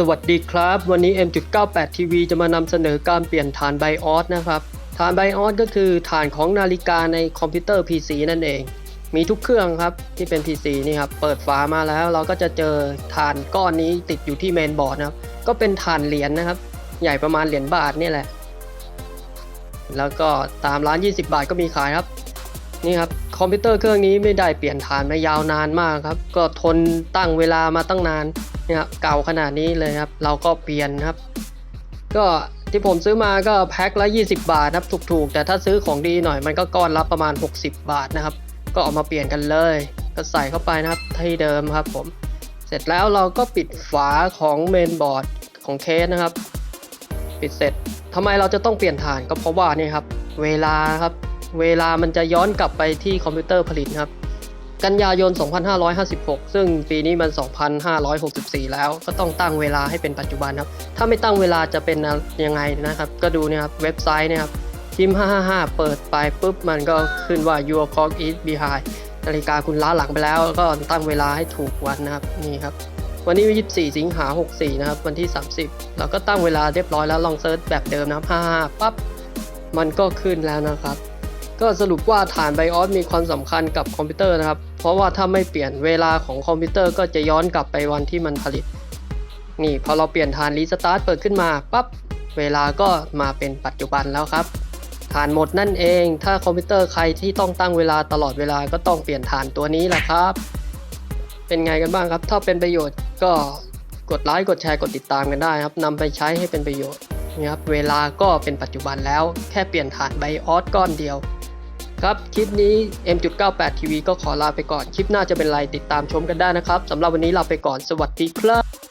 สวัสดีครับ วันนี้ M.98 TV จะมานำเสนอการเปลี่ยนฐานไบออสนะครับ ฐานไบออสก็คือฐานของนาฬิกาในคอมพิวเตอร์ PC นั่นเอง มีทุกเครื่องครับที่เป็น PC นี่ครับ เปิดฝามาแล้วเราก็จะเจอฐานก้อนนี้ติดอยู่ที่เมนบอร์ดนะครับ ก็เป็นฐานเหรียญนะครับ ใหญ่ประมาณเหรียญบาทนี่แหละ แล้วก็ตามร้าน 20 บาทก็มีขายครับ นี่ครับคอมพิวเตอร์เครื่องนี้ไม่ได้เปลี่ยนฐานมายาวนานมากครับ ก็ทนตั้งเวลามาตั้งนาน เนี่ยเก่าขนาดนี้เลยครับ เราก็เปลี่ยนครับ ก็ที่ผมซื้อมาก็แพ็คละ 20 บาทครับถูกๆ แต่ถ้าซื้อของดีหน่อยมันก็ก้อนละประมาณ 60 บาทนะครับ ก็เอามาเปลี่ยนกันเลย ก็ใส่เข้าไปนะครับที่เดิมครับผมเสร็จแล้วเราก็ปิดฝาของเมนบอร์ดของเคสนะครับ ปิดเสร็จทำไมเราจะต้องเปลี่ยนฐานก็เพราะว่านี่ครับ เวลาครับ เวลามันจะย้อนกลับไปที่คอมพิวเตอร์ผลิตครับ กันยายน 2556 ซึ่งปีนี้มัน 2564 แล้วก็ต้องตั้งเวลาให้เป็นปัจจุบันครับ ถ้าไม่ตั้งเวลาจะเป็นยังไงนะครับ ก็ดูเนี่ยครับเว็บไซต์เนะครับพิมพ์ 555 เปิดไปปุ๊บมันก็ขึ้นว่า your clock is behind นาฬิกาคุณล้าหลังไปแล้วก็ตั้งเวลาให้ถูกวันนะครับนี่ครับ วันนี้ 24 สิงหา 64 นะครับ วันที่ 30 เราก็ตั้งเวลาเรียบร้อยแล้วลองเซิร์ชแบบเดิมนะครับ55ปั๊บมันก็ขึ้นแล้วนะครับ ก็สรุปว่าฐานไบออสมีความสำคัญกับคอมพิวเตอร์นะครับ เพราะว่าถ้าไม่เปลี่ยนเวลาของคอมพิวเตอร์ก็จะย้อนกลับไปวันที่มันผลิต นี่พอเราเปลี่ยนฐานรีสตาร์ทเปิดขึ้นมาปั๊บเวลาก็มาเป็นปัจจุบันแล้วครับ ฐานหมดนั่นเอง ถ้าคอมพิวเตอร์ใครที่ต้องตั้งเวลาตลอดเวลาก็ต้องเปลี่ยนฐานตัวนี้แหละครับ เป็นไงกันบ้างครับ ถ้าเป็นประโยชน์ก็กดไลค์กดแชร์กดติดตามกันได้ครับนำไปใช้ให้เป็นประโยชน์นี่ครับเวลาก็เป็นปัจจุบันแล้วแค่เปลี่ยนฐานไบออสก้อนเดียว ครับ คลิปนี้ M.98 TV ก็ขอลาไปก่อน คลิปหน้าจะเป็นไรติดตามชมกันได้นะครับสำหรับวันนี้ลาไปก่อนสวัสดีครับ